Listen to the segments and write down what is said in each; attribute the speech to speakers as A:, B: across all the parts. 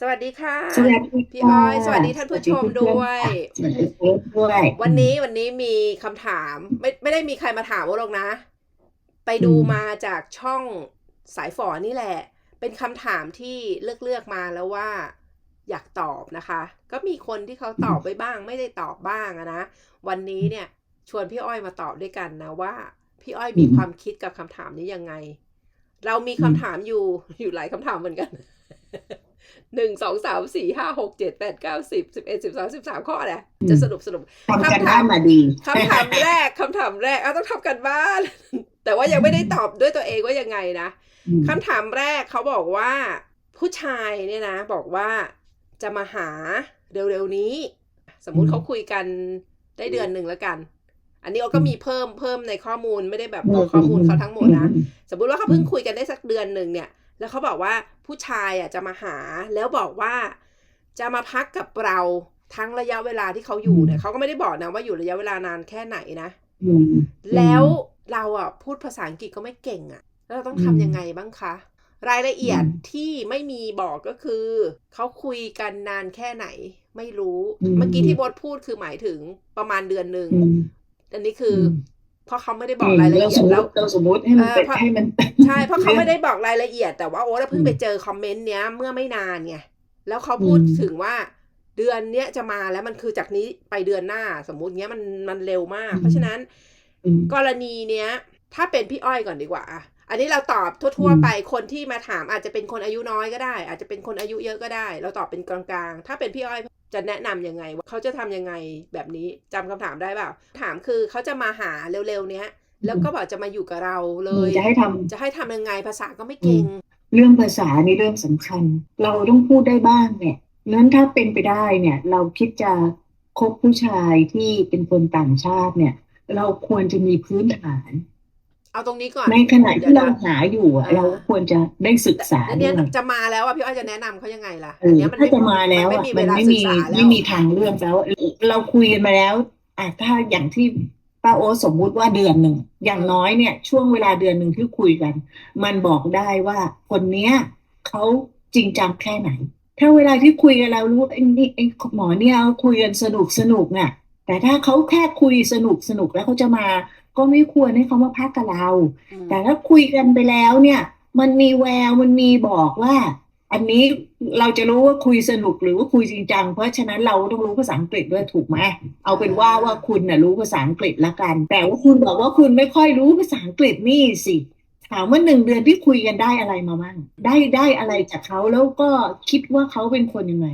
A: สวัสดีค่ะ
B: สวัสดี
A: พี่
B: ค่ะ
A: อ้อยสวัสดีท่านผู้ชมด้วย
B: สวัสดีเพื่อนๆด้วย
A: วันนี้วันนี้มีคำถามไม่ไม่ได้มีใครมาถามว่าหรอกนะ ไปดูมาจากช่องสายฝอนี่แหละ เป็นคำถามที่เลือกเลือกมาแล้วว่าอยากตอบนะคะ ก็มีคนที่เขาตอบไปบ้าง ไม่ได้ตอบบ้างอะนะ วันนี้เนี่ย ชวนพี่อ้อยมาตอบด้วยกันนะว่า พี่อ้อยมีความคิดกับคำถามนี้ยังไง เรามีคำถามอยู่อยู่หลายคำถามเหมือนกัน หนึ่งสองสามสี่ห้าหกเจ็ดแปดเก้าสิบสิบเอ็ดสิบสองสิบสามข้อแหละจะสรุปสรุป
B: ทำกัน
A: คำถา
B: บ้ามนมาดี
A: คำถามแรกคำถามแรกเอาต้องทำกันบ้าน แต่ว่ายังไม่ได้ตอบด้วยตัวเองว่ายังไงนะ
B: อืม
A: คำถามแรกเขาบอกว่า ผู้ชายเนี่ยนะ บอกว่าจะมาหาเร็วๆนี้ สมมุติเขาคุยกันได้เดือนหนึ่งแล้วกัน อันนี้เราก็มีเพิ่มเพิ่มในข้อมูลไม่ได้แบบบอกข้อมูลเขาทั้งหมดนะ สมมุติว่าเขาเพิ่งคุยกันได้สักเดือนหนึ่งเนี่ย แล้วเขาบอกว่าผู้ชายอะจะมาหาแล้วบอกว่าจะมาพักกับเราทั้งระยะเวลาที่เขาอยู่เนี่ยเขาก็ไม่ได้บอกนะว่าอยู่ระยะเวลานานแค่ไหนนะ
B: อืม
A: แล้วเราอะพูดภาษาอังกฤษก็ไม่เก่งอะ แล้วเราต้อง
B: อืม
A: ทำยังไงบ้างคะ รายละเอียด
B: อืม
A: ที่ไม่มีบอกก็คือ เขาคุยกันนานแค่ไหน ไม่รู้
B: อืม
A: เมื่อกี้ที่บดพูดคือหมายถึงประมาณเดือนหนึ่ง
B: อืม
A: อันนี้คืออ
B: ม
A: เพราะเขาไม่ได้บอกรายละ
B: เรา
A: เอีย
B: ส
A: ด
B: มม
A: แล้ว
B: ติเราสมมติให้มัน
A: เออ
B: เป็น
A: เพราะ
B: ให้มัน
A: ใช่เพราะเขาไม่ได้บอกรายละเอียด แต่ว่าโอ้เราเพิ่ง
B: อืม
A: ไปเจอคอมเมนต์เนี้ยเมื่อไม่นานไงแล้วเขาพูด
B: อืม
A: ถึงว่าเดือนเนี้ยจะมาแล้วมันคือจากนี้ไปเดือนหน้าสมมุติเงี้ยมันมันเร็วมาก เพราะฉะนั้น
B: อืม
A: กรณีเนี้ย ถ้าเป็นพี่อ้อยก่อนดีกว่า อะอันนี้เราตอบทั่ว
B: อืม
A: ๆไปคนที่มาถามอาจจะเป็นคนอายุน้อยก็ได้ อาจจะเป็นคนอายุเยอะก็ได้ เราตอบเป็นกลางๆ ถ้าเป็นพี่อ้อยจะแนะนำยังไงว่าเขาจะทำยังไงแบบนี้จำคำถามได้เปล่าถามคือเขาจะมาหาเร็วๆเนี้ย แล้วก็บอกจะมาอยู่กับเราเลย
B: จะให้ทำ
A: จะให้ทำยังไงภาษาก็ไม่เก่ง
B: เรื่องภาษานี่เรื่องสำคัญ เราต้องพูดได้บ้างเนี่ยนั้นถ้าเป็นไปได้เนี่ย เราคิดจะคบผู้ชายที่เป็นคนต่างชาติเนี่ย เราควรจะมีพื้นฐาน
A: เอาตรงนี้ก่อน
B: ในขณะที่เราหาอยู่อะ
A: อ่า
B: เราควรจะได้ศึกษา
A: อัน
B: ด้
A: เนี้
B: วยย
A: จะมาแล้วอะพี่อ้อยจะแนะนำเขายังไงล่ะ
B: เออ
A: เนี้ยมัน
B: ถ้า
A: ไม่
B: จะมาแล้ว
A: มัน
B: อะ
A: ไม่มีเว
B: มัน
A: ลา
B: ไม่
A: ศึ
B: มี
A: กษาแล้ว
B: ไม่มีทางเลือกแล้ว เราคุยกันมาแล้วอะถ้าอย่างที่ป้าโอตสมมุติว่าเดือนหนึ่งอย่างน้อยเนี่ย ช่วงเวลาเดือนหนึ่งที่คุยกัน มันบอกได้ว่าคนเนี้ยเขาจริงจังแค่ไหน ถ้าเวลาที่คุยกันแล้วรู้ไอ้นี่ไอ้หมอเนี่ยคุยกันสนุกสนุกน่ะแต่ถ้าเขาแค่คุยสนุกสนุกแล้วเขาจะมา ก็ไม่ควรให้เขามาพักกับเรา
A: อืม
B: แต่ถ้าคุยกันไปแล้วเนี่ย มันมีแววมันมีบอกว่า อันนี้เราจะรู้ว่าคุยสนุกหรือว่าคุยจริงจัง เพราะฉะนั้นเราต้องรู้ภาษาอังกฤษด้วยถูกไหมเอาเป็นว่าว่าคุณน่ะรู้ภาษาอังกฤษละกัน แต่ว่าคุณบอกว่าคุณไม่ค่อยรู้ภาษาอังกฤษนี่สิถามว่าหนึ่งเดือนที่คุยกันได้อะไรมาบ้างได้ได้อะไรจากเขาแล้วก็คิดว่าเขาเป็นคนยังไง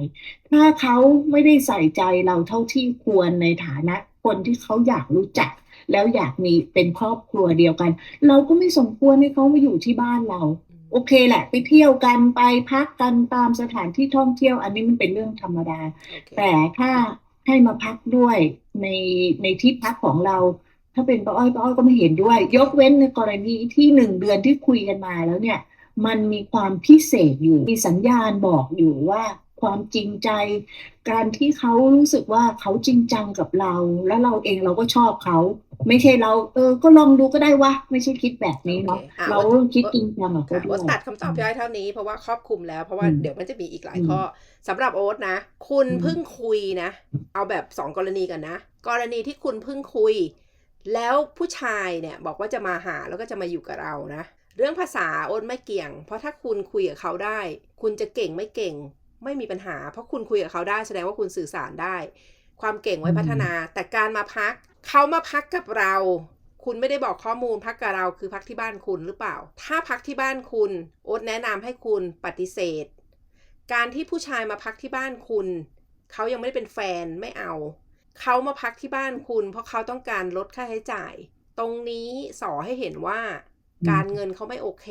B: ถ้าเขาไม่ได้ใส่ใจเราเท่าที่ควรในฐานะคนที่เขาอยากรู้จัก แล้วอยากมีเป็นครอบครัวเดียวกัน เราก็ไม่สมควรให้เขามาอยู่ที่บ้านเรา โอเคแหละ ไปเที่ยวกันไปพักกันตามสถานที่ท่องเที่ยว อันนี้มันเป็นเรื่องธรรมดา
A: โอเค
B: แต่ถ้าให้มาพักด้วยในในที่พักของเรา ถ้าเป็นป้าอ้อยป้าอ้อยก็ไม่เห็นด้วย ยกเว้นในกรณีที่หนึ่งเดือนที่คุยกันมาแล้วเนี่ย มันมีความพิเศษอยู่มีสัญญาณบอกอยู่ว่า ความจริงใจ การที่เขารู้สึกว่าเขาจริงจังกับเรา แล้วเราเองเราก็ชอบเขา ไม่ใช่เรา เออ ก็ลองดูก็ได้วะ ไม่ใช่คิดแบบนี้เนาะ
A: โอเคอะ
B: เราต้องคิดจริงจังกับเขา
A: ค่ะ
B: ด้
A: โอ๊
B: ว
A: ต
B: ย
A: ตัดคำตอบพี่อ้อยเท่านี้เพราะว่าครอบคลุมแล้ว เพราะว่า
B: อืม
A: เดี๋ยวมันจะมีอีกหลาย
B: อืม
A: ข้อสำหรับโอ๊ตนะ คุณ
B: อืม
A: เพิ่งคุยนะ เอาแบบสองกรณีกันนะ กรณีที่คุณเพิ่งคุย แล้วผู้ชายเนี่ยบอกว่าจะมาหาแล้วก็จะมาอยู่กับเรานะ เรื่องภาษาโอ๊ตไม่เกี่ยง เพราะถ้าคุณคุยกับเขาได้ คุณจะเก่งไม่เก่ง ไม่มีปัญหา เพราะคุณคุยกับเขาได้แสดงว่าคุณสื่อสารได้ ความเก่งไว้พัฒนา แต่การมาพักเขามาพักกับเรา คุณไม่ได้บอกข้อมูลพักกับเราคือพักที่บ้านคุณหรือเปล่า ถ้าพักที่บ้านคุณโอ๊ตแนะนำให้คุณปฏิเสธ การที่ผู้ชายมาพักที่บ้านคุณ เขายังไม่ได้เป็นแฟนไม่เอา เขามาพักที่บ้านคุณ เพราะเขาต้องการลดค่าใช้จ่าย ตรงนี้สอให้เห็นว่า
B: อืม
A: การเงินเขาไม่โอเค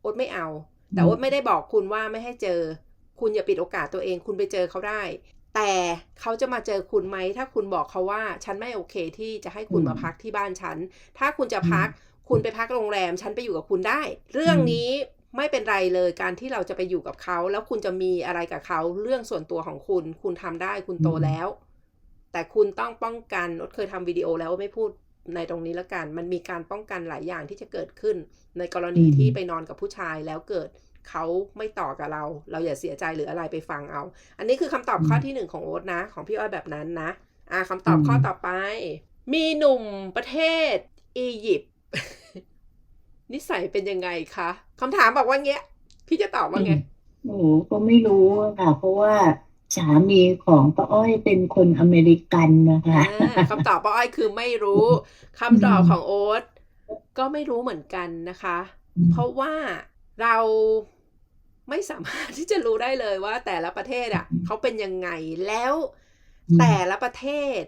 A: โอ๊ตไม่เอา แต่โอ๊ตไม่ได้บอกคุณว่าไม่ให้เจอ คุณอย่าปิดโอกาสตัวเอง คุณไปเจอเขาได้ แต่เขาจะมาเจอคุณไหม ถ้าคุณบอกเขาว่า ฉันไม่โอเคที่จะให้คุณ
B: อืม
A: มาพักที่บ้านฉัน ถ้าคุณจะพัก คุณไปพักโรงแรม ฉันไปอยู่กับคุณได้ เรื่องนี้ไม่เป็นไรเลยการที่เราจะไปอยู่กับเขา แล้วคุณจะมีอะไรกับเขา เรื่องส่วนตัวของคุณ คุณทำได้คุณโต
B: อืม
A: แล้ว แต่คุณต้องป้องกันอดเคยทำวิดีโอแล้วไม่พูดในตรงนี้แล้วกัน มันมีการป้องกันหลายอย่างที่จะเกิดขึ้น ในกรณีที่ไปนอนกับผู้ชายแล้วเกิด เขาไม่ต่อกับเรา เราอย่าเสียใจหรืออะไรไปฟังเอา อันนี้คือคำตอบข้อที่หนึ่งของโอ๊ตนะ ของพี่อ้อยแบบนั้นนะ อ่าคำตอบข้อต่อไป มีหนุ่มประเทศอียิปต์นิสัยเป็นยังไงคะคำถามบอกว่าเงี้ย พี่จะตอบว่าไง
B: โอ้โหก็ไม่รู้อะค่ะ เพราะว่าสามีของป้าอ้อยเป็นคนอเมริกันนะคะ
A: อ่าคำตอบป้าอ้อยคือไม่รู้คำตอบของโอ๊ตก็ไม่รู้เหมือนกันนะคะ เพราะว่าเรา ไม่สามารถที่จะรู้ได้เลยว่าแต่ละประเทศอะเขาเป็นยังไงแล้ว
B: อืม
A: แต่ละประเทศ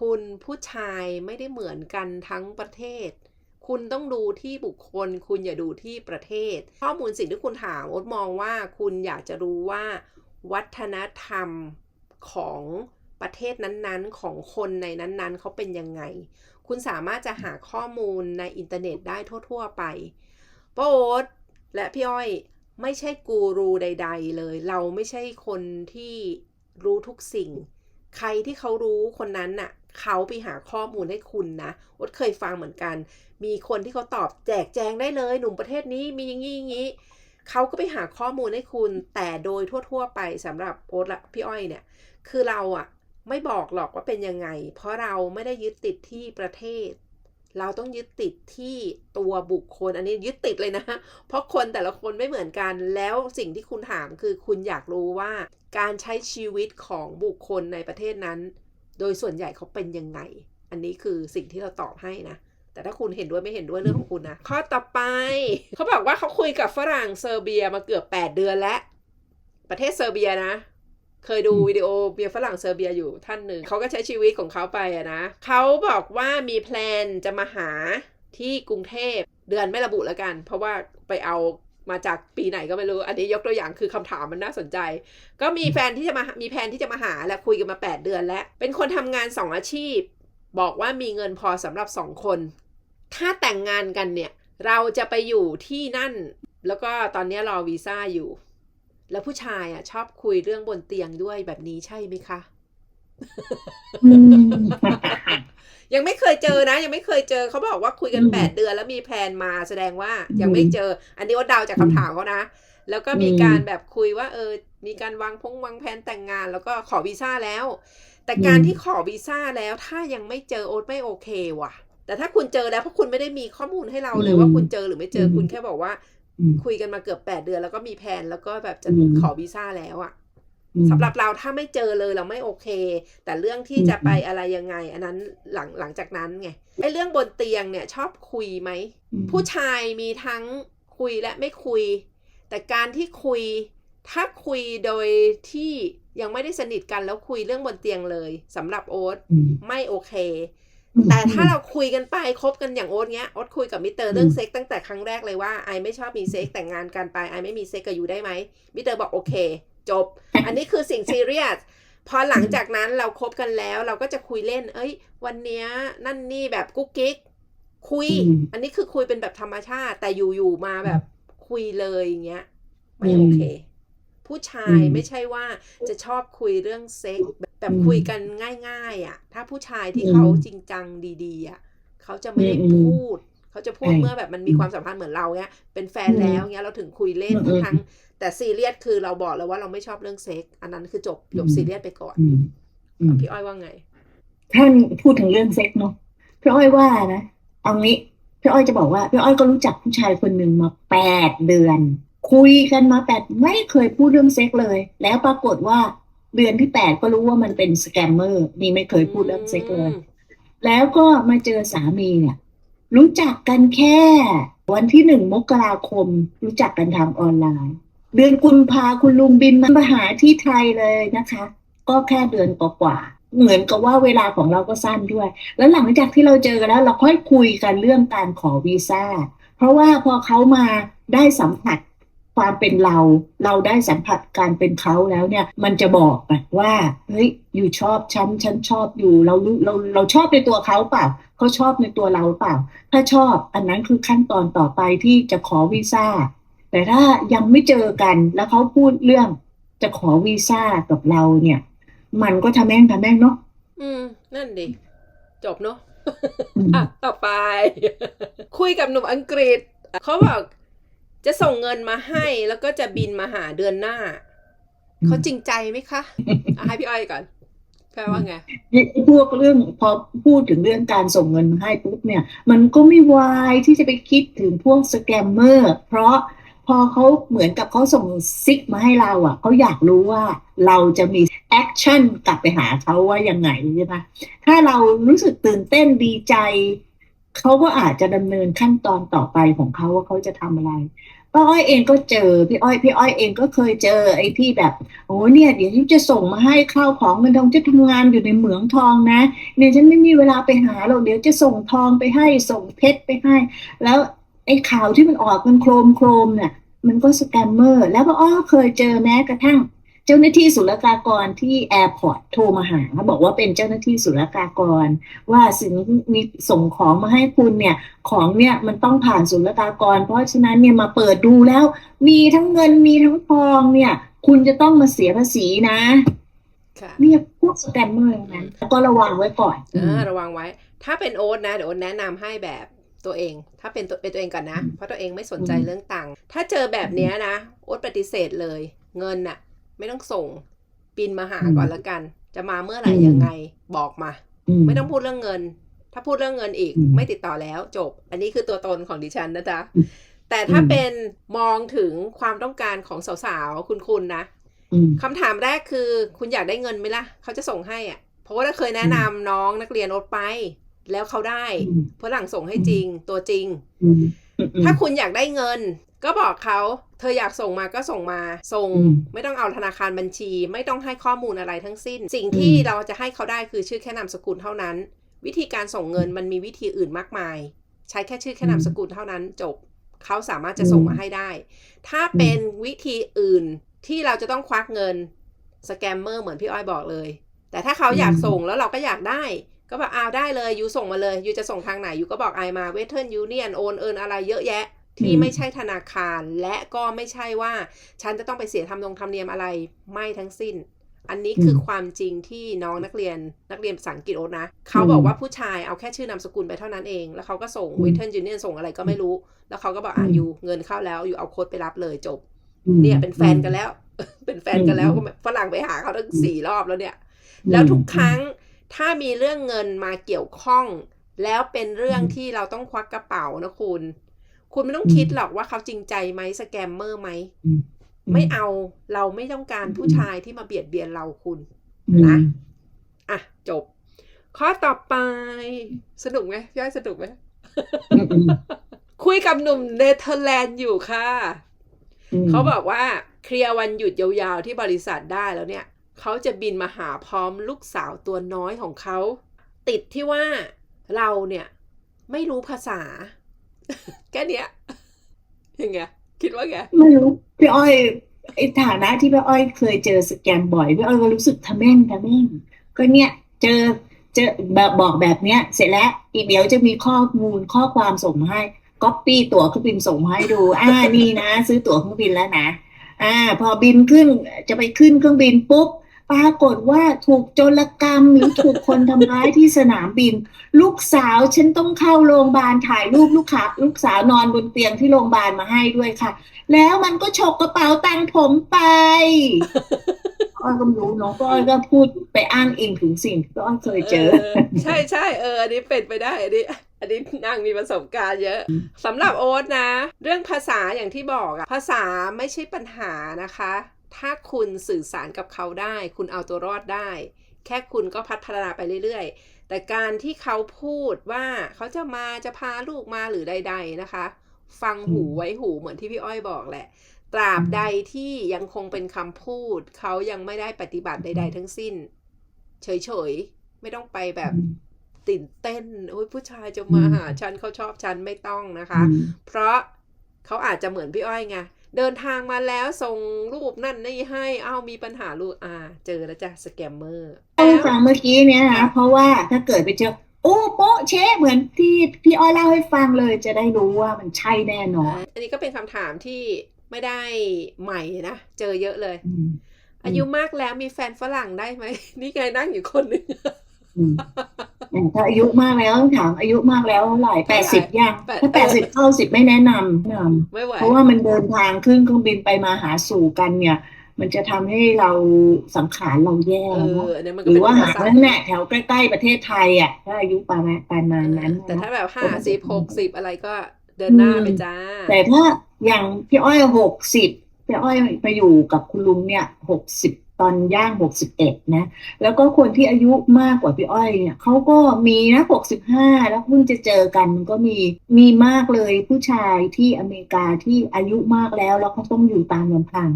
A: คุณผู้ชายไม่ได้เหมือนกันทั้งประเทศ คุณต้องดูที่บุคคล คุณอย่าดูที่ประเทศ ข้อมูลสิ่งที่คุณถามโอ๊ตมองว่าคุณอยากจะรู้ว่า วัฒนธรรมของประเทศนั้นๆ ของคนในนั้นๆ เขาเป็นยังไง คุณสามารถจะหาข้อมูลในอินเทอร์เน็ตได้ทั่ว ๆ ไปป้าโอ๊ตและพี่อ้อย ไม่ใช่กูรูใด ๆ เลย เราไม่ใช่คนที่รู้ทุกสิ่ง ใครที่เขารู้คนนั้นน่ะเขาไปหาข้อมูลให้คุณนะโอ๊ตเคยฟังเหมือนกัน มีคนที่เขาตอบแจกแจงได้เลย หนุ่มประเทศนี้มีอย่างนี้อย่างนี้เขาก็ไปหาข้อมูลให้คุณ แต่โดยทั่ว ๆ ไปสำหรับโอ๊ตและพี่อ้อยเนี่ย คือเราอะไม่บอกหรอกว่าเป็นยังไง เพราะเราไม่ได้ยึดติดที่ประเทศ เราต้องยึดติดที่ตัวบุคคล อันนี้ยึดติดเลยนะ เพราะคนแต่ละคนไม่เหมือนกัน แล้วสิ่งที่คุณถามคือคุณอยากรู้ว่า การใช้ชีวิตของบุคคลในประเทศนั้น โดยส่วนใหญ่เขาเป็นยังไง อันนี้คือสิ่งที่เราตอบให้นะ แต่ถ้าคุณเห็นด้วยไม่เห็นด้วยเรื่องของคุณนะ ข้อต่อไป เขาบอกว่าเขาคุยกับฝรั่งเซอร์เบียมาเกือบ 8 เดือนแล้ว ประเทศเซอร์เบียนะ เคยดูวิดีโอเบียฝรั่งเซอร์เบียอยู่ท่านหนึ่งเขาก็ใช้ชีวิตของเขาไปอะนะเขาบอกว่ามีแพลนจะมาหาที่กรุงเทพเดือนไม่ระบุแล้วกัน เพราะว่าไปเอามาจากปีไหนก็ไม่รู้ อันนี้ยกตัวอย่างคือคำถามมันน่าสนใจ ก็มีแฟนที่จะมา มีแผนที่จะมาหาและคุยกันมา 8 เดือนแล้ว เป็นคนทำงาน 2 อาชีพ บอกว่ามีเงินพอสำหรับ 2 คน ถ้าแต่งงานกันเนี่ย เราจะไปอยู่ที่นั่น แล้วก็ตอนนี้รอวีซ่าอยู่ แล้วผู้ชายอะ ชอบคุยเรื่องบนเตียงด้วยแบบนี้ใช่ไหมคะ
B: อืม
A: ยังไม่เคยเจอนะ ยังไม่เคยเจอเขาบอกว่าคุยกัน
B: อืม
A: แปดเดือนแล้วมีแพลนมาแสดงว่ายังไม่เจอ อันนี้ว่าเดาจากคำถามเขานะ แล้วก็มี
B: อืม
A: การแบบคุยว่า เออ มีการวางพงวางแผนแต่งงาน แล้วก็ขอวีซ่าแล้ว แต่การ
B: อืม
A: ที่ขอวีซ่าแล้ว ถ้ายังไม่เจอโอ๊ตไม่โอเคว่ะ แต่ถ้าคุณเจอแล้วเพราะคุณไม่ได้มีข้อมูลให้เราเลยว่าคุณเจอหรือไม่เจอคุณแค่บอกว่า
B: อืม
A: คุยกันมาเกือบแปดเดือน แล้วก็มีแผนแล้วก็แบบจะ
B: อืม
A: ขอวีซ่าแล้วอะ
B: อืม
A: สำหรับเราถ้าไม่เจอเลยเราไม่โอเค แต่เรื่องที่
B: อืม
A: จะไปอะไรยังไง อันนั้นหลังหลังจากนั้นไงไอ้เรื่องบนเตียงเนี่ยชอบคุยไหม
B: อืม
A: ผู้ชายมีทั้งคุยและไม่คุย แต่การที่คุย ถ้าคุยโดยที่ยังไม่ได้สนิทกันแล้วคุยเรื่องบนเตียงเลยสำหรับโอ๊ต
B: อืม
A: ไม่โอเค แต่ถ้าเราคุยกันไปคบกันอย่างโอ๊ตเงี้ยโอ๊ตคุยกับมิสเตอร์เรื่องเซ็กตั้งแต่ครั้งแรกเลยว่าไอไม่ชอบมีเซ็กแต่งงานกันไปไอไม่มีเซ็กกับยูได้ไหมมิสเตอร์บอกโอเค จบ อันนี้คือสิ่งซีเรียสพอหลังจากนั้นเราคบกันแล้ว เราก็จะคุยเล่น เอ้ย วันเนี้ยนั่นนี่แบบกุ๊กกิ๊กคุย
B: อืม
A: อันนี้คือคุยเป็นแบบธรรมชาติ แต่อยู่ๆมาแบบคุยเลยอย่างเงี้ยไม่
B: อืม
A: โอเค ผู้ชาย
B: อืม
A: ไม่ใช่ว่าจะชอบคุยเรื่องเซ็ก แบบแบบ
B: อืม
A: คุยกันง่าย ๆ อะ ถ้าผู้ชายที่
B: อืม
A: เขาจริงจังดี ๆ อะเขาจะไม่ได้
B: อืมอืม
A: พูดเขาจะพูด
B: ใช่
A: เมื่อแบบมันมีความสัมพันธ์เหมือนเราเนี้ย เป็นแฟน
B: อืม
A: แล้วเงี้ยเราถึงคุยเล่น
B: อืม
A: ทั้งๆแต่ซีเรียสคือเราบอกแล้วว่าเราไม่ชอบเรื่องเซ็กอันนั้นคือจบจบ
B: อืม
A: ซีเรียสไปก่อน
B: อืมอืม
A: พี่อ้อยว่าไง
B: ท่านพูดถึงเรื่องเซ็กเนาะพี่อ้อยว่านะเอางี้พี่อ้อยจะบอกว่าพี่อ้อยก็รู้จักผู้ชายคนหนึ่งมาแปดเดือน คุยกันมาแปดไม่เคยพูดเรื่องเซ็กเลย แล้วปรากฏว่า เดือนที่แปดก็รู้ว่ามันเป็นสแกมเมอร์ นี่ไม่เคยพูดเรื่องเซ็กเลยแล้วก็มาเจอสามีเนี่ยรู้จักกันแค่ วันที่หนึ่งมกราคม รู้จักกันทางออนไลน์ เดือนกุมภาคุณลุงบินมาหาที่ไทยเลยนะคะ ก็แค่เดือนกว่าๆเหมือนกับว่าเวลาของเราก็สั้นด้วย แล้วหลังจากที่เราเจอกันแล้วเราค่อยคุยกันเรื่องการขอวีซ่า เพราะว่าพอเขามาได้สัมผัส ความเป็นเราเราได้สัมผัสการเป็นเขาแล้วเนี่ย มันจะบอกแบบว่าเฮ้ยอยู่ชอบฉันฉันชอบอยู่เรารู้เราเราชอบในตัวเขาเปล่าเขาชอบในตัวเราเปล่า ถ้าชอบอันนั้นคือขั้นตอนต่อไปที่จะขอวีซ่าแต่ถ้ายังไม่เจอกันแล้วเขาพูดเรื่องจะขอวีซ่ากับเราเนี่ย มันก็ทำแม่งทำแม่งเนาะ
A: อืม นั่นดิจบเนาะ
B: อืม
A: อะต่อไป คุยกับหนุ่มอังกฤษเขาบอก จะส่งเงินมาให้แล้วก็จะบินมาหาเดือนหน้า เขาจริงใจไหมคะอะให้พี่อ้อยก่อนแปลว่าไง
B: พวกเรื่องพอพูดถึงเรื่องการส่งเงินมาให้ปุ๊บเนี่ย มันก็ไม่วายที่จะไปคิดถึงพวกสแกมเมอร์ เพราะพอเขาเหมือนกับเขาส่งซิกมาให้เราอะเขาอยากรู้ว่าเราจะมีแอคชั่นกลับไปหาเขาว่ายังไงใช่ไหมถ้าเรารู้สึกตื่นเต้นดีใจ เขาก็อาจจะดำเนินขั้นตอนต่อไปของเขาว่าเขาจะทำอะไรป้าอ้อยเองก็เจอพี่อ้อยพี่อ้อยเองก็เคยเจอไอ้ที่แบบโอ้เนี่ยเดี๋ยวฉันจะส่งมาให้ข้าวของเงินทองจะทำงานอยู่ในเหมืองทองนะเนี่ยฉันไม่มีเวลาไปหาหรอกเดี๋ยวจะส่งทองไปให้ส่งเพชรไปให้ แล้วไอ้ข่าวที่มันออกมันโครมโครมเนี่ยมันก็สแกมเมอร์ แล้วก็อ้อเคยเจอแม้กระทั่ง เจ้าหน้าที่ศุลกากรที่แอร์พอร์ตโทรมาหา บอกว่าเป็นเจ้าหน้าที่ศุลกากร ว่าสิ่งที่มีส่งของมาให้คุณเนี่ย ของเนี่ยมันต้องผ่านศุลกากร เพราะฉะนั้นเนี่ยมาเปิดดูแล้ว มีทั้งเงินมีทั้งทองเนี่ย คุณจะต้องมาเสียภาษีนะ
A: ค่ะ
B: เนี่ยพวกสแกมเมอร์ทั้งนั้นแล้วก็ระวังไว้ก่อน
A: อ่าระวังไว้ ถ้าเป็นโอ๊ตนะเดี๋ยวโอ๊ตแนะนำให้แบบตัวเอง ถ้าเป็นตัวเป็นตัวเองก่อนนะ เพราะตัวเองไม่สนใจ
B: อืม
A: เรื่องตังค์ถ้าเจอแบบเนี้ยนะโอ๊ตปฏิเสธเลย เงินน่ะ ไม่ต้องส่งบินมาหาก่อนละกัน จะมาเมื่อไหร่ยังไงบอกมา ไม่ต้องพูดเรื่องเงิน ถ้าพูดเรื่องเงินอีก
B: อืม
A: ไม่ติดต่อแล้วจบ อันนี้คือตัวตนของดิฉันนะจ๊ะ
B: อืม
A: แต่ถ้า
B: อืม
A: เป็นมองถึงความต้องการของสาวๆ คุณคุณนะ
B: อืม
A: คำถามแรกคือคุณอยากได้เงินไหมล่ะ เขาจะส่งให้อะ เพราะว่าเคยแนะนำน้องนักเรียนโอ๊ตไป แล้วเขาได้
B: อืม
A: ฝรั่งส่งให้จริงตัวจริง
B: อืมอืม
A: ถ้าคุณอยากได้เงิน ก็บอกเขา เธออยากส่งมาก็ส่งมา ส่ง
B: อืม
A: ไม่ต้องเอาธนาคารบัญชี ไม่ต้องให้ข้อมูลอะไรทั้งสิ้น สิ่งที่
B: อืม
A: เราจะให้เขาได้คือชื่อแค่นามสกุลเท่านั้น วิธีการส่งเงินมันมีวิธีอื่นมากมาย ใช้แค่ชื่อแค่นามสกุลเท่านั้น จบเขาสามารถจะส่งมาให้ได้ ถ้าเป็นวิธีอื่นที่เราจะต้องควักเงินสแกมเมอร์เหมือนพี่อ้อยบอกเลย แต่ถ้าเขาอยากส่งแล้วเราก็อยากได้ ก็บอกอ้าวได้เลยยูส่งมาเลยยูจะส่งทางไหนยูก็บอกไอมาเวทเทิร์นยูเนียนโอนเอินอะไรเยอะแยะ ที่
B: อืม
A: ไม่ใช่ธนาคารและก็ไม่ใช่ว่า ฉันจะต้องไปเสียทำนงทำเนียมอะไรไม่ทั้งสิ้น อันนี้คือความจริงที่น้องนักเรียนนักเรียนภาษาอังกฤษโอ๊ตนะ เขาบอกว่าผู้ชายเอาแค่ชื่อนามสกุลไปเท่านั้นเอง แล้วเขาก็ส่ง
B: อืม
A: เวทเทิร์นยูเนียนส่งอะไรก็ไม่รู้ แล้วเขาก็บอกอะ
B: อืม
A: ยูเงินเข้าแล้วยูเอาโค้ดไปรับเลยจบ
B: อืม
A: เนี่ยเป็นแฟนกันแล้ว เป็นแฟนกันแล้ว
B: อืม
A: ฝรั่งไปหาเขาตั้ง
B: อืม
A: สี่รอบแล้วเนี่ย
B: อืม
A: แล้วทุกครั้งถ้ามีเรื่องเงินมาเกี่ยวข้อง แล้วเป็นเรื่อง
B: อืม
A: ที่เราต้องควักกระเป๋านะคุณ คุณไม่ต้อง
B: อืม
A: คิดหรอกว่าเขาจริงใจไหมสแกมเมอร์ไหม
B: อืม
A: ไม่เอาเราไม่ต้องการ
B: อืม
A: ผู้ชายที่มาเบียดเบียนเราคุณ
B: อืม
A: นะอะจบ ข้อต่อไป สนุกไหมพี่อ้อยสนุกไหม
B: อืมอืม
A: คุยกับหนุ่มเนเธอร์แลนด์อยู่ค่ะ
B: ม
A: เขาบอกว่าเคลียร์วันหยุดยาวๆที่บริษัทได้แล้วเนี่ย เขาจะบินมาหาพร้อมลูกสาวตัวน้อยของเขา ติดที่ว่าเราเนี่ย ไม่รู้ภาษา แค่เนี้ยยังไงคิดว่าไง
B: ไม่รู้พี่อ้อยไอ้ฐานะที่พี่อ้อยเคยเจอสแกมบ่อยพี่อ้อยก็รู้สึกทะแม่งทะแม่งก็เนี่ยเจอเจอแบบบอกแบบเนี้ย เสร็จแล้วอีกเดี๋ยวจะมีข้อมูลข้อความส่งมาให้ก๊อปปี้ตั๋วเครื่องบินส่งมาให้ดูอ่านี่นะ ซื้อตั๋วเครื่องบินแล้วนะ อ่า พอบินขึ้นจะไปขึ้นเครื่องบินปุ๊บ ปรากฏว่าถูกโจรกรรมหรือถูกคนทำร้ายที่สนามบิน ลูกสาวฉันต้องเข้าโรงพยาบาลถ่ายรูปลูกค้าลูกสาวนอนบนเตียงที่โรงพยาบาลมาให้ด้วยค่ะ แล้วมันก็ฉกกระเป๋าตังค์ผมไปอ้อยก็ไม่รู้เน้องก็อ้อยก็พูดไปอ้างอิงถึงสิ่งที่อ้อยเคยเจอ
A: ใช่ใช่เอออันนี้เป็นไปได้อันนี้อันนี้นางมีประสบการณ์เยอะสำหรับโอ๊ตนะ เรื่องภาษาอย่างที่บอกอะภาษาไม่ใช่ปัญหานะคะ ถ้าคุณสื่อสารกับเขาได้ คุณเอาตัวรอดได้ แค่คุณก็พัฒนาไปเรื่อยๆ แต่การที่เขาพูดว่าเขาจะมาจะพาลูกมาหรือใด ๆนะคะ ฟังหู
B: อืม
A: ไว้หูเหมือนที่พี่อ้อยบอกแหละ ตราบใดที่ยังคงเป็นคำพูด เขายังไม่ได้ปฏิบัติใด ๆ ทั้งสิ้น เฉยๆ ไม่ต้องไปแบบตื่นเต้นโอ้ยผู้ชายจะมาหาฉันเขาชอบฉันไม่ต้องนะคะ เพราะเขาอาจจะเหมือนพี่อ้อยไง เดินทางมาแล้วส่งรูปนั่นนี่ให้อ้าวมีปัญหาลูกอ่า เจอแล้วจ้ะสแกมเมอร์
B: เล่าให้ฟังเมื่อกี้เนี่ยนะเพราะว่าถ้าเกิดไปเจอโอ้โป๊ะเชะเหมือนที่พี่อ้อยเล่าให้ฟังเลยจะได้รู้ว่ามันใช่แน่นอน
A: อันนี้ก็เป็นคำถามที่ไม่ได้ใหม่นะ เจอเยอะเลย
B: อืม
A: อายุมากแล้วมีแฟนฝรั่งได้ไหม นี่ไงนั่งอยู่คนหนึ่ง
B: อืม ถ้าอายุมากแล้วต้องถามอายุมากแล้วเท่าไหร่แปดสิบยัง
A: แปด
B: ถ้าแปดสิบเข้าสิบไม่แนะนำแนะน
A: ไม่ไหวำ
B: เพราะว่ามันเดินทางขึ้นเครื่องบินไปมาหาสู่กันเนี่ย มันจะทำให้เราสังขารเราแย่
A: เอ
B: เน
A: อ
B: อะ
A: อันนี้มัน
B: ห
A: ก็
B: รื
A: เป็
B: อนว่า
A: อุป
B: หา
A: สรรค
B: นั่นแหละแถวใกล้ๆประเทศไทยอะถ้าอายุประมาณประมาณนั้น
A: แต่
B: นะ
A: ถ้าแบบห้าสิบหกสิบอะไรก็เดินหน้าไปจ้า
B: แต่ถ้าอย่างพี่อ้อยหกสิบพี่อ้อยไปอยู่กับคุณลุงเนี่ยหกสิบ ตอนย่างหกสิบเอ็ดนะ แล้วก็คนที่อายุมากกว่าพี่อ้อยเนี่ยเขาก็มีนะหกสิบห้าแล้วเพิ่งจะเจอกันมันก็มีมีมากเลยผู้ชายที่อเมริกาที่อายุมากแล้วแล้วเขาต้องอยู่ตามลำพัง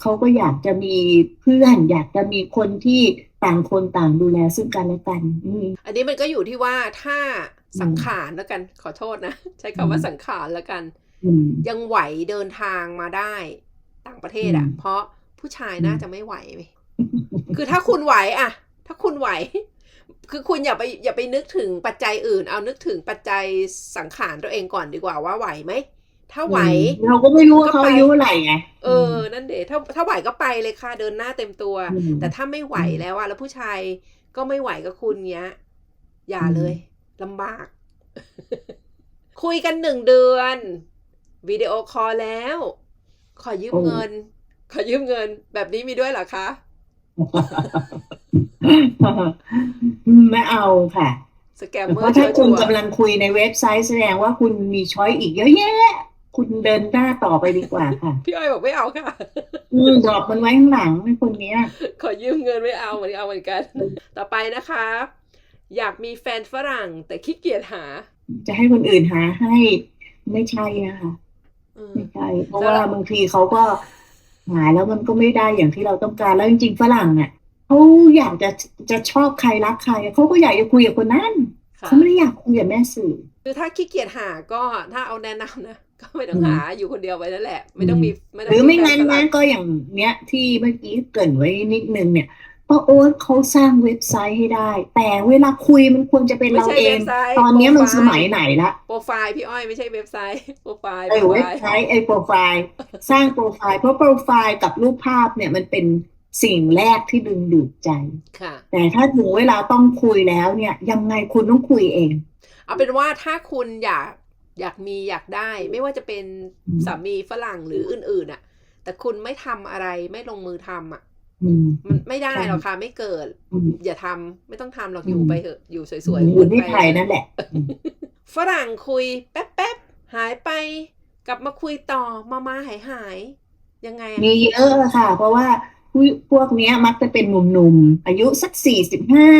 B: เขาก็อยากจะมีเพื่อน อยากจะมีคนที่ต่างคนต่างดูแลซึ่งกันและกันอืม
A: อันนี้มันก็อยู่ที่ว่าถ้าสังขารแล้วกันขอโทษนะ ใช้คำว่า
B: อืม
A: สังขารแล้วกัน
B: อืม
A: ยังไหวเดินทางมาได้ต่างประเทศอะ
B: อืม
A: เพราะ ผู้ชาย
B: อืม
A: น่าจะไม่ไหวไหมคือถ้าคุณไหวอะถ้าคุณไหว คือคุณอย่าไปอย่าไปนึกถึงปัจจัยอื่น เอานึกถึงปัจจัยสังขารตัวเองก่อนดีกว่าว่าไหวไหมถ้าไหว
B: อืมเราก็ไม่รู้ว่าเขาอายุเท่าไหร่ไง
A: เออนั่นเดถ้าถ้าไหวก็ไปเลยค่ะเดินหน้าเต็มตัว
B: อืม
A: แต่ถ้าไม่ไหวแล้วอะแล้วผู้ชายก็ไม่ไหวกับคุณเงี้ย อย่า
B: อืม
A: เลยลำบาก คุยกันหนึ่งเดือนวิดีโอคอลแล้ว ขอยืมเงิน ขอยืมเงินแบบนี้มีด้วยเหรอคะ
B: ไม่เอาค่ะ
A: สแกม
B: เพ
A: เมอ
B: ราะ
A: ร์
B: ถ้า
A: ชั
B: คุณ
A: วร์
B: กำลังคุยในเว็บไซต์แสดงว่าคุณมีช้อยอีกเยอะแยะ คุณเดินหน้าต่อไปดีกว่าค่ะ
A: ๆพี่อ้อยบอกไม่เอาค่ะ
B: อืมดรอปมันไว้ข้างหลังไอ้คนเนี้ย
A: ขอยืมเงินไม่เอาเหมือนเอาเหมือนกัน ต่อไปนะคะ อยากมีแฟนฝรั่งแต่ขี้เกียจหา
B: จะให้คนอื่นหาให้ไม่ใช่นะคะ
A: อืม
B: ไม่ใช่เพราะว่าบางทีเขาก็ หาแล้วมันก็ไม่ได้อย่างที่เราต้องการแล้วจริงๆฝรั่งอะเขาอยากจะจะชอบใครรักใครเขาก็อยากจะคุยกับคนนั้น
A: ค่ะ
B: เขาไม่ได้อยากคุยกับแม่สื่อ
A: คือถ้าขี้เกียจหาก็ถ้าเอาแนะนำนะก็ไม่ต้อง
B: อืม
A: หาอยู่คนเดียวไปนั่นแหละ ไม่ต้องมีไม่ต้
B: ห
A: อง
B: รือไม่งั้น
A: แฟฝ
B: นะ
A: รั่
B: ก็อย่างเนี้ยที่เมื่อกี้เกรินไว้นิดนึงเนี่ย ป้าโอ๊ตเขาสร้างเว็บไซต์ให้ได้ แต่เวลาคุยมันควรจะเป็น
A: ไม่
B: เรา
A: ใช่
B: เอ
A: เว็
B: ง
A: บไซต์
B: ตอนเนี้ยมัน
A: โปร
B: ส
A: ไฟล์
B: มัยไหนละ
A: โปรไฟล์พี่อ้อยไม่ใช่เว็บไซต์โปรไฟล์
B: เออ
A: โปร
B: เว็บ
A: ไฟล์
B: ไซต์ไอโปรไฟล์สร้างโปรไฟล์เพราะโปรไฟล์กับรูปภาพเนี่ยมันเป็นสิ่งแรกที่ดึงดูดใจ
A: ค่ะ
B: แต่ถ้าถึงเวลาต้องคุยแล้วเนี่ยยังไงคุณต้องคุยเอง
A: เอาเป็นว่าถ้าคุณอยากอยากมีอยากได้ ไม่ว่าจะเป็น
B: อืม
A: สามีฝรั่งหรืออื่นๆอะ แต่คุณไม่ทำอะไรไม่ลงมือทำอะ
B: อื ม
A: มันไม่ได้
B: ใช่
A: หรอกค่ะไม่เกิด
B: อืม
A: อย่าทำไม่ต้องทำหรอก
B: อืม
A: อยู่ไปเถอะอยู่สวย
B: อ
A: ๆ
B: ยู่ที่
A: ไป
B: ไทยนั่นแหละ
A: ฝรั่งคุยแป๊บๆหายไป กลับมาคุยต่อมามาหายหายๆยังไงอะ
B: มีเยอะอะค่ะ เพราะว่าผู้พวกเนี้ยมักจะเป็นหนุ่มๆอายุสักสี่สิบห้า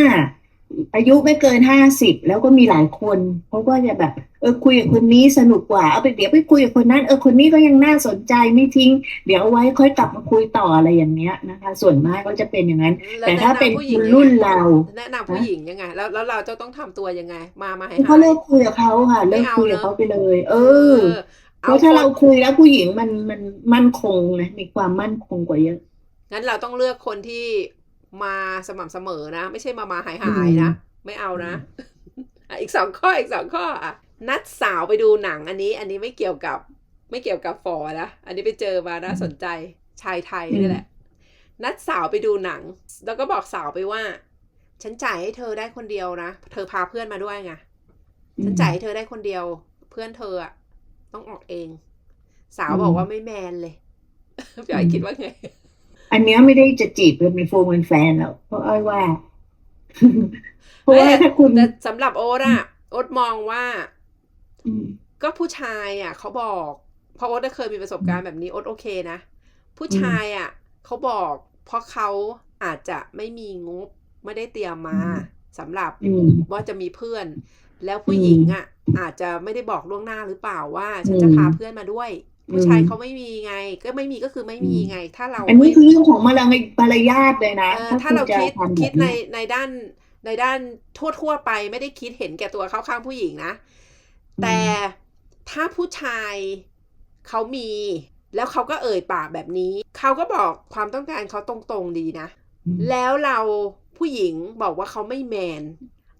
B: อายุไม่เกินห้าสิบแล้วก็มีหลายคนเขาก็จะแบบ เออคุยกับคนนี้สนุกกว่าเอาไปเดี๋ยวไปคุยกับคนนั้น เออคนนี้ก็ยังน่าสนใจไม่ทิ้ง เดี๋ยวเอาไว้ค่อยกลับมาคุยต่ออะไรอย่างเงี้ยนะคะ ส่วนมากก็จะเป็นอย่างนั้น
A: แล้ว
B: แต่ถ้า
A: แะำ
B: เป็น
A: ผู้หญิง
B: คนรุ่นเรา
A: แนะนำผู้หญิงยังไง แล้วแล้วเราจะต้องทำตัวยังไง มามาหาย
B: ก็
A: หาย
B: เลิกคุยกับเขาค่ะเลิกคุยกับเขาไปเลย เออเพ
A: เอา
B: ราะถ้า
A: คน
B: เราคุยแล้วผู้หญิงมันมันมั่นคงนะมีความมั่นคงกว่าเยอะ
A: งั้นเราต้องเลือกคนที่ มาสม่ำเสมอนะ ไม่ใช่มามาหายหายๆนะ ไม่เอานะอะอีกสองข้ออีกสองข้ออะนัดสาวไปดูหนังอันนี้ อันนี้ไม่เกี่ยวกับ ไม่เกี่ยวกับฟอนะอันนี้ไปเจอมาน่าสนใจชายไทยนี่แหละ นัดสาวไปดูหนัง แล้วก็บอกสาวไปว่า ฉันจ่ายให้เธอได้คนเดียวนะเธอพาเพื่อนมาด้วยไงฉันจ่ายให้เธอได้คนเดียว เพื่อนเธออะต้องออกเอง สาว
B: อืม
A: บอกว่าไม่แมนเลยพี่อ้อยคิดว่าไง
B: อันเนี้ยไม่ได้จะจีบเป็นเป็นโฟนเป็นแฟนแล้วเพราะอ้อยว่า เพราะว่าถ้าคุณ
A: แต่สำหรับโอ๊ตอะโอ๊ตมองว่า
B: อืม
A: ก็ผู้ชายอะเขาบอกเพราะโอ๊ตได้เคยมีประสบการณ์แบบนี้โอ๊ตโอเคนะ ผู้ชายอะเขาบอก เพราะเขาอาจจะไม่มีงบไม่ได้เตรียมมา
B: อืม
A: สำหรับ
B: อืม
A: ว่าจะมีเพื่อน แล้วผู้หญิงอะอาจจะไม่ได้บอกล่วงหน้าหรือเปล่าว่า ฉันจะ
B: อืม
A: พาเพื่อนมาด้วย ผู้ชาย
B: อืม
A: เขาไม่มีไง ก็ไม่มีก็คือไม่มีไง ถ้าเรา
B: อันนี้
A: ไม่
B: คือเรื่องของมารยมารยาทเลยนะ
A: เออ
B: ถ้า
A: ถ้า
B: คุณ
A: เรา
B: จะ
A: คิด
B: ทำแบ
A: คิด
B: บ
A: ใน
B: นี้
A: ในด้านในด้านทั่วทั่วๆไปไม่ได้คิดเห็นแก่ตัวเข้าข้างผู้หญิงนะ แต่ถ้าผู้ชายเขามี แล้วเขาก็เอ่ยปากแบบนี้ เขาก็บอกความต้องการเขาตรงๆดีนะ
B: อืม
A: แล้วเราผู้หญิงบอกว่าเขาไม่แมน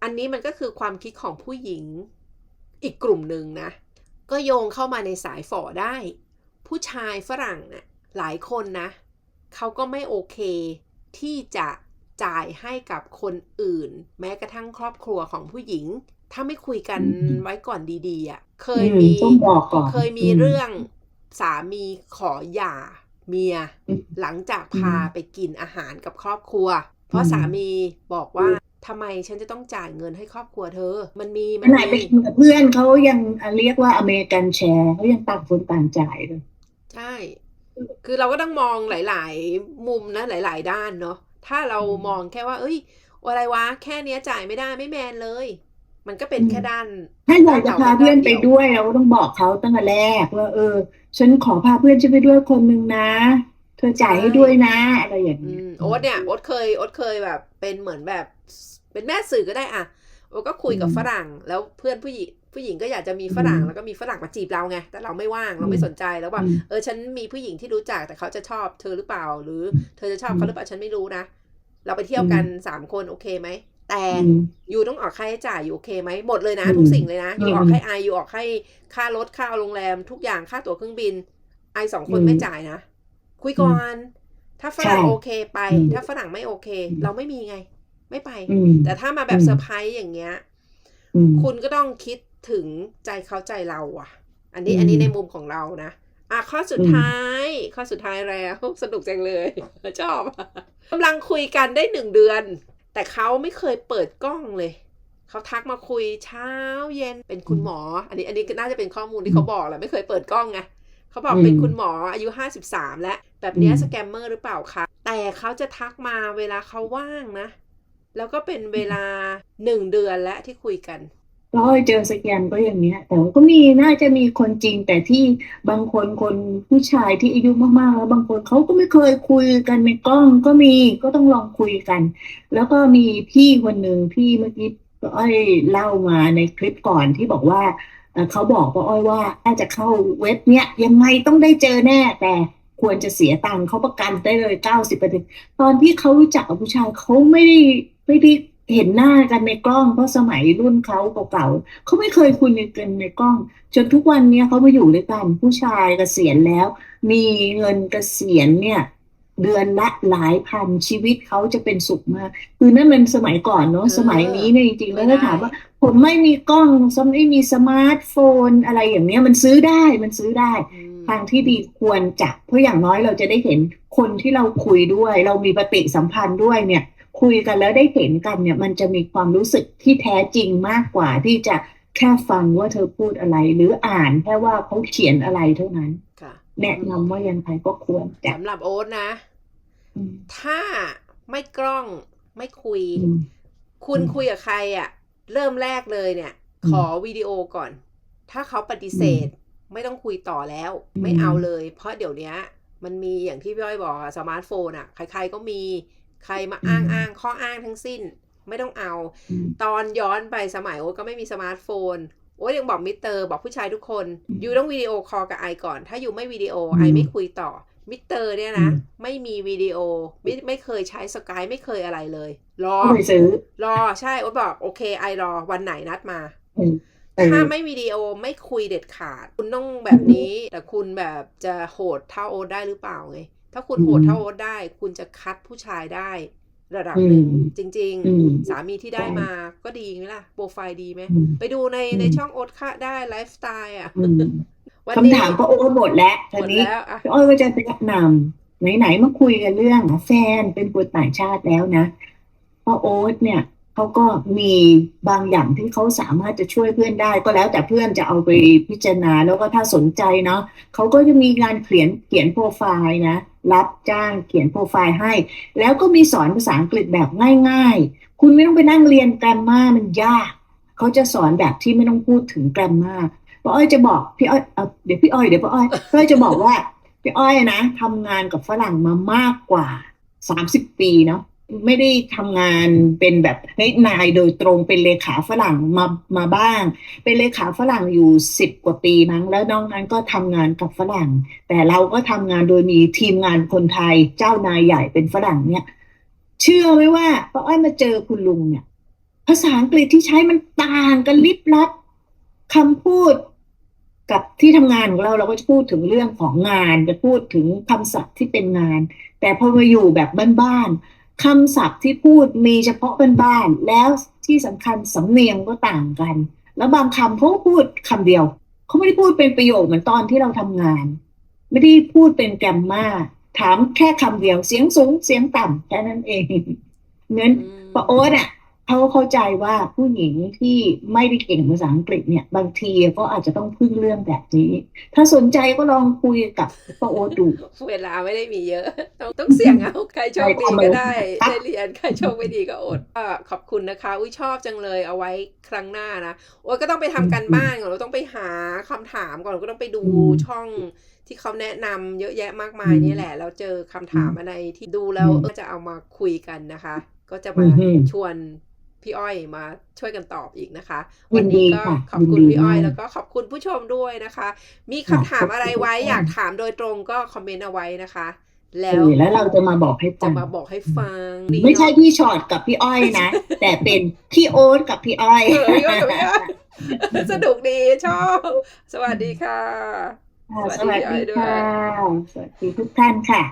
A: อันนี้มันก็คือความคิดของผู้หญิงอีกกลุ่มหนึ่งนะ ก็โยงเข้ามาในสายฝ่อได้ ผู้ชายฝรั่งน่ะหลายคนนะ เขาก็ไม่โอเคที่จะจ่ายให้กับคนอื่น แม้กระทั่งครอบครัวของผู้หญิง ถ้าไม่คุยกัน
B: อืม
A: ไว้ก่อนดีๆอะเค
B: อื
A: ย
B: ม
A: มี
B: ต้องบอกก่อน
A: เคยมีเรื่องสามีขอหย่าเมีย
B: อืม
A: หลังจากพา
B: อืม
A: ไปกินอาหารกับครอบครัว เพราะ
B: อืม
A: สามีบอกว่า ทำไมฉันจะต้องจ่ายเงินให้ครอบครัวเธอ มันมีมั
B: ขนาดไป
A: มี
B: กินกับเพื่อนเขายังเรียกว่าอเมริกันแชร์เขายังต่างคนต่างจ่ายเลย
A: ใช่ คือเราก็ต้องมองหลาย ๆ มุมนะหลาย ๆ ด้านเนาะถ้าเรา
B: อืม
A: มองแค่ว่า เอ้ย อะไรวะ แค่เนี้ยจ่ายไม่ได้ไม่แมนเลย มันก็เป็น
B: อืม
A: แค่ด้าน
B: ถ้าอยากจะพาเพื่อนไปด้วยเราก็ต้องบอกเขาตั้งแต่แรกว่าเออ ฉันขอพาเพื่อนฉันไปด้วยคนหนึ่งนะ เธอจ่ายให้ด้วยนะอะไรอย่าง
A: อื
B: เงี้ย
A: มโอ๊ตเนี่ยโอ๊ตเคยโอ๊ตเคยแบบ เป็นเหมือนแบบ เป็นแม่สื่อก็ได้อะโอ๊ตก็คุยกับ
B: อืม
A: ฝรั่ง แล้วเพื่อนผู้หญิงผู้หญิงก็อยากจะมีฝรั่ง
B: อืม
A: แล้วก็มีฝรั่งมาจีบเราไง แต่เราไม่ว่างเราไม่
B: อืม
A: สนใจแล้วว่า
B: อืม
A: เออฉันมีผู้หญิงที่รู้จักแต่เขาจะชอบเธอหรือเปล่า หรือเธอจะชอบ
B: อืม
A: เขาหรือเปล่าฉันไม่รู้นะเราไปเที่ยวกันสามคนโอเคไหมแต่
B: อืม
A: อยู่ต้องออกค่าใช้จ่ายอยู่โอเคไหมหมดเลยนะ
B: อืม
A: ทุกสิ่งเลยนะอยู่ออก
B: อืม
A: ให้ไออยู่ออกให้ค่ารถค่าโรงแรม ทุกอย่างค่าตั๋วเครื่องบิน ไอสองคน
B: อืม
A: ไม่จ่ายนะ คุยก่อน ถ้าฝรั่ง
B: ใช่
A: โอเคไป
B: อืม
A: ถ้าฝรั่งไม่โอเค
B: อืม
A: เราไม่มีไง ไม่ไป
B: อืม
A: แต่ถ้ามาแบบ
B: อืม
A: เซอร์ไพรส์อย่างเงี้ย
B: อืม
A: คุณก็ต้องคิดถึงใจเขาใจเราอะ อันนี้
B: อืม
A: อันนี้ในมุมของเรานะอะข้อสุด
B: อืม
A: ท้าย ข้อสุดท้ายแล้วสนุกจังเลย ชอบกำลังคุยกันได้หนึ่งเดือน แต่เขาไม่เคยเปิดกล้องเลยเขาทักมาคุยเช้าเย็นเป็นคุณหมอ อันนี้อันนี้ก็น่าจะเป็นข้อมูลที่เขาบอกแหละไม่เคยเปิดกล้องไง เขาบอก
B: อืม
A: เป็นคุณหมออายุห้าสิบสามแล้ว แบบเนี้ย
B: อืม
A: สแกมเมอร์หรือเปล่าคะแต่เขาจะทักมาเวลาเขาว่างนะ แล้วก็เป็นเวลาหนึ่งเดือนแล้วที่คุยกัน
B: ก็เจอสแกนก็อย่างเนี้ย แต่ว่าก็มีน่าจะมีคนจริง แต่ที่บางคนคนผู้ชายที่อายุมากๆ แล้วบางคนเขาก็ไม่เคยคุยกันในกล้องก็มีก็ต้องลองคุยกัน แล้วก็มีพี่คนหนึ่งที่เมื่อกี้ป้าอ้อยเล่ามาในคลิปก่อนที่บอกว่า เขาบอกป้าอ้อยว่าถ้าจะเข้าเว็บเนี้ยยังไงต้องได้เจอแน่แต่ควรจะเสียตังค์เขาประกันได้เลยเก้าสิบเปอร์เซ็นตอนที่เขารู้จักกับผู้ชายเขาไม่ได้ไม่ได้เห็นหน้ากันในกล้องเพราะสมัยรุ่นเขาเก่าๆเขาไม่เคยคุยกันในกล้อง จนทุกวันเนี้ยเขามาอยู่ด้วยกันผู้ชายเกษียณแล้ว มีเงินเกษียณเนี่ย เดือนละหลายพันชีวิตเขาจะเป็นสุขมาก คือนั่นมันสมัยก่อนเนาะ
A: เออ
B: สมัยนี้เนี่ยจริงๆแล้ว
A: ไม่
B: ถ้า
A: ได้
B: ถามว่า ผมไม่มีกล้องไม่มีสมาร์ทโฟนอะไรอย่างเนี้ยมันซื้อได้มันซื้อได้
A: อืม
B: ทางที่ดีควรจะเพราะอย่างน้อยเราจะได้เห็นคนที่เราคุยด้วย เรามีปฏิสัมพันธ์ด้วยเนี่ยคุยกันแล้วได้เห็นกันเนี่ย มันจะมีความรู้สึกที่แท้จริงมากกว่าที่จะแค่ฟังว่าเธอพูดอะไร หรืออ่านแค่ว่าเขาเขียนอะไรเท่านั้น
A: ค่ะ
B: แนะนำว่ายังไงก็ควรจะ
A: สำหรับโอ๊ตนะ
B: อืม
A: ถ้าไม่กล้องไม่คุย
B: อืม
A: คุณ
B: อืม
A: คุยกับใครอะ่ะ เริ่มแรกเลยเนี่ย
B: อืม
A: ขอวิดีโอก่อน ถ้าเขาปฏิเสธไม่ต้องคุยต่อแล้ว
B: อืม
A: ไม่เอาเลย เพราะเดี๋ยวเนี้ยมันมีอย่างที่พี่อ้อยบอกอะสมาร์ทโฟนอะใครๆก็มีใครมาอ้างอ้างข้ออ้างทั้งสิ้น ไม่ต้องเอา
B: อืม
A: ตอนย้อนไปสมัยโอ๊ตก็ไม่มีสมาร์ทโฟนโอ๊ตยังบอกมิสเตอร์บอกผู้ชายทุกคน
B: อืม
A: ยูต้องวิดีโอคอลกับไอก่อน ถ้ายูไม่วิดีโอ
B: อืม
A: ไอไม่คุยต่อ มิสเตอร์เนี่ยนะ
B: อืม
A: ไม่มีวิดีโอ ไม่ไม่เคยใช้สกายไม่เคยอะไรเลย รอ
B: ก็ไปซื้อ
A: รอใช่โอ๊ตบอก โอเคไอรอวันไหนนัดมา
B: อืมเออ
A: ถ้าไม่วิดีโอไม่คุยเด็ดขาด คุณต้องแบบนี้ แต่คุณแบบจะโหดเท่าโอ๊ตได้หรือเปล่าไงถ้าคุณโหดเท่าโอ๊ตได้ คุณจะคัดผู้ชายได้ ระดับหนึ่ง
B: อืม
A: จริง
B: อืม
A: ๆสามีที่ได้
B: ใช่
A: มาก็ดีไหมล่ะ โปรไฟล์ดีไหม
B: อืม
A: ไปดูใน
B: อืม
A: ในช่องโอ๊ตค่ะได้ไลฟ์สไตล์อะ
B: อืม
A: วัน
B: คำ
A: นี้
B: ถามก็โอ้หมดแล้ว
A: ห
B: ที
A: มด
B: นี้
A: แล้วอะ
B: พี่อ้อยก็จะแนะนำไหนๆมาคุยกันเรื่องแฟนเป็นคนต่างชาติแล้วนะเพราะโอ๊ตเนี่ยเขาก็มีบางอย่างที่เขาสามารถจะช่วยเพื่อนได้ ก็แล้วแต่เพื่อนจะเอาไปพิจารณา แล้วก็ถ้าสนใจเนาะเขาก็จะมีงานเขียนเขียนโปรไฟล์นะ รับจ้างเขียนโปรไฟล์ให้ แล้วก็มีสอนภาษาอังกฤษแบบง่าย ๆ คุณไม่ต้องไปนั่งเรียนแกรมมามันยากเขาจะสอนแบบที่ไม่ต้องพูดถึงแกรมมา ป้าอ้อยจะบอกพี่อ้อยเอาเดี๋ยวพี่อ้อยเดี๋ยวป้าอ้อยป้าอ้อยจะบอกว่าพี่อ้อยนะทำงานกับฝรั่งมามากกว่าสามสิบปีเนาะไม่ได้ทำงานเป็นแบบเฮ้ยนายโดยตรงเป็นเลขาฝรั่งมามาบ้าง เป็นเลขาฝรั่งอยู่สิบกว่าปีมั้งแล้วน้อกนั้นก็ทำงานกับฝรั่ง แต่เราก็ทำงานโดยมีทีมงานคนไทยเจ้านายใหญ่เป็นฝรั่งเนี่ย เชื่อไหมว่าป้าอ้อยมาเจอคุณลุงเนี่ย ภาษาอังกฤษที่ใช้มันต่างกันลิบลับคำพูด กับที่ทำงานของเราเราก็จะพูดถึงเรื่องของงาน จะพูดถึงคำศัพท์ที่เป็นงาน แต่พอมาอยู่แบบบ้านๆคำศัพท์ที่พูดมีเฉพาะเป็นบ้านๆแล้วที่สำคัญสำเนียงก็ต่างกัน แล้วบางคำเขาก็พูดคำเดียวเขาไม่ได้พูดเป็นประโยคเหมือนตอนที่เราทำงาน ไม่ได้พูดเป็นแกรมมาถามแค่คำเดียวเสียงสูงเสียงต่ำแค่นั้นเองงั้น
A: อืม
B: ปะโอ๊ตอะ เขาเข้าใจว่าผู้หญิงที่ไม่ได้เก่งภาษาอังกฤษเนี่ย บางทีก็อาจจะต้องพึ่งเรื่องแบบนี้ ถ้าสนใจก็ลองคุยกับปะโอ๊ตดู
A: เวลาไม่ได้มีเยอะ ต้องต้องเสี่ยงเอาใครโชคดีก็ได้
B: ครับ
A: ได้เรียนใครโชคไม่ดีก็อดก็ขอบคุณนะคะ อุ้ยชอบจังเลยเอาไว้ครั้งหน้านะโอ้ยก็ต้องไปทำกันบ้านก่อนเราต้องไปหาคำถามก่อนเราก็ต้องไปดู
B: อืม
A: ช่องที่เขาแนะนำเยอะแยะมากมาย
B: อืม
A: นี่แหละแล้วเจอคำถามอะไรที่ดูแล้ว
B: อืม
A: เออจะเอามาคุยกันนะคะ ก็จะมา
B: อืม
A: ชวน พี่อ้อยมาช่วยกันตอบอีกนะคะ
B: ยิ
A: วัน
B: นดี
A: นี้ก็
B: ค่ะ
A: ขอบคุณ
B: ยินดี
A: พี่อ้อย
B: มาก
A: แล้วก็ขอบคุณผู้ชมด้วยนะคะ มีคำถามอะไรไว้
B: ขอบคุณ
A: อยากถามโดยตรงก็คอมเมนต์เอาไว้นะคะแล้
B: เอ
A: ว
B: อแล้วเราจะมาบอกให้
A: จะ
B: ฟัง
A: มาบอกให้ฟัง
B: ไม่ใช่
A: เนาะ
B: พี่ชอตกับพี่อ้อยนะ แต่เป็นพี่โอ๊ตกับพี่อ้อย
A: เออพี่อ้อยกับพี่อ้อยสนุกดีชอบ สวัสดีค่ะ
B: ค่ะ
A: ส
B: ส
A: วั
B: วั
A: ส
B: ส
A: ดีพี่อ้อย
B: ดี
A: ด้วย
B: ค่ะ สวัสดีทุกท่านค่ะ